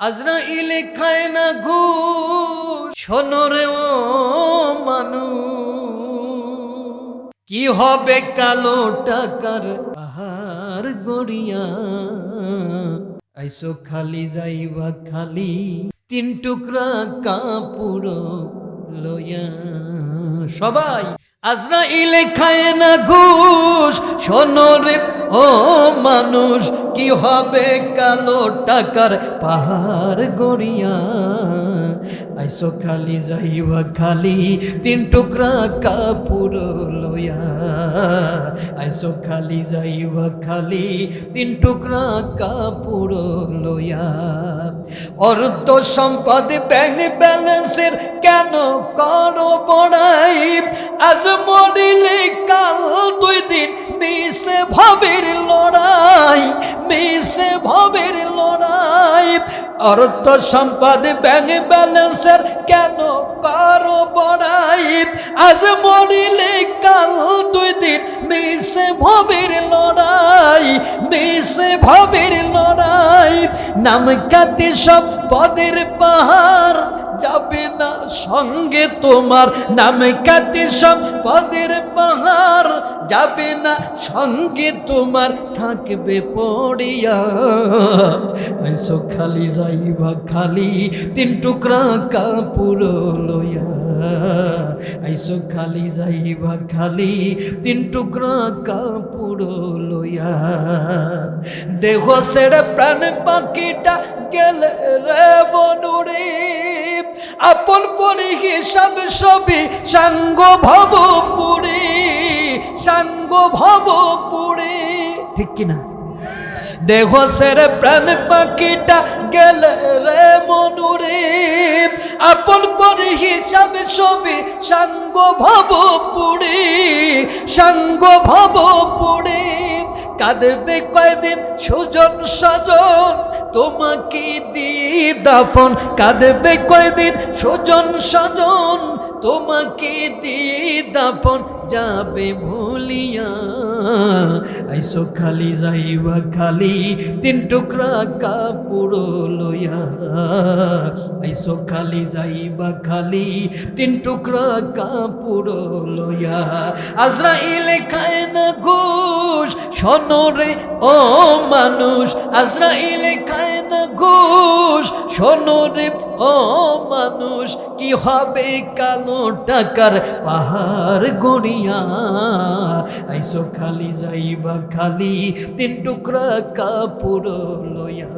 আজরাইলে খায় না ঘুষ। শোনরে ও মানু কি হবে কালো টাকার পাহাড় গড়িয়া? আইসো খালি যাইবা খালি, তিন টুকরা কাপুর লইয়া। সবাই, আজরাইলে খায় না ঘুষ। শোনরে ও মানুষ কি হবে কালো টাকার পাহাড় গড়িয়া? আইসো খালি যাইবা খালি তিন টুকরা কাপুর লইয়া। আইসো খালি যাইবা খালি তিন টুকরা কাপুর লইয়া। অর্থ সম্পদ ব্যাংক ব্যালেন্সের কেন করো বড়াই? আজ মরিলে কাল দুই দিন মিশে ভবের লড়াই। অর্থ সম্পদ ব্যাংক ব্যালেন্সের কেন কারও বড়াই? আজ মরিলে কাল দুই দিন মিশে ভবের লড়াই মিশে ভবের লড়াই। নাম খ্যাতি সব পদের পাহাড় যাবে না সঙ্গে তোমার নামে খ্যাতি সম্পদের পাহাড়। যাবে না সঙ্গে তোমার থাকবে পড়িয়া। এসো খালি যাইবা খালি তিন টুকরা কাপুর লইয়া। আইসো খালি যাইবা খালি তিন টুকরা কাপুর লইয়া। দেহ সেরে প্রাণ পাখিটা গেলে রে বনুরে আপন পরি হিসাব সবই সাঙ্গ ভব পুরে, সাঙ্গ ভব পুরে। ঠিক কিনা? দেহ সেরে প্রাণ পাখিটা গেলে রে মনুরে। আপন পরি হিসাব সবই সাঙ্গ ভব পুরে, সাঙ্গ ভব পুরে। কাঁদবে কয়দিন সুজন সজন তোমাকে দিয়ে দাফন কাঁদবে কয়দিন? সুজন সজন, তোমাকে দিয়ে দাফন যাবে ভুলিয়া। আইসো খালি যাইবা খালি, তিন টুকরা কাপুর লইয়া। আইসো খালি যাইবা খালি, তিন টুকরা কাপুর লইয়া। আজরাইলে খায় না ঘুষ শোনরে ও মানুষ আজরাইলে খায় ঘুষ শোনরে ও মানুষ, কি হবে কালো টাকার পাহাড় গড়িয়া? আইসো খালি যাইবা খালি, তিন টুকরা কাপড় লইয়া।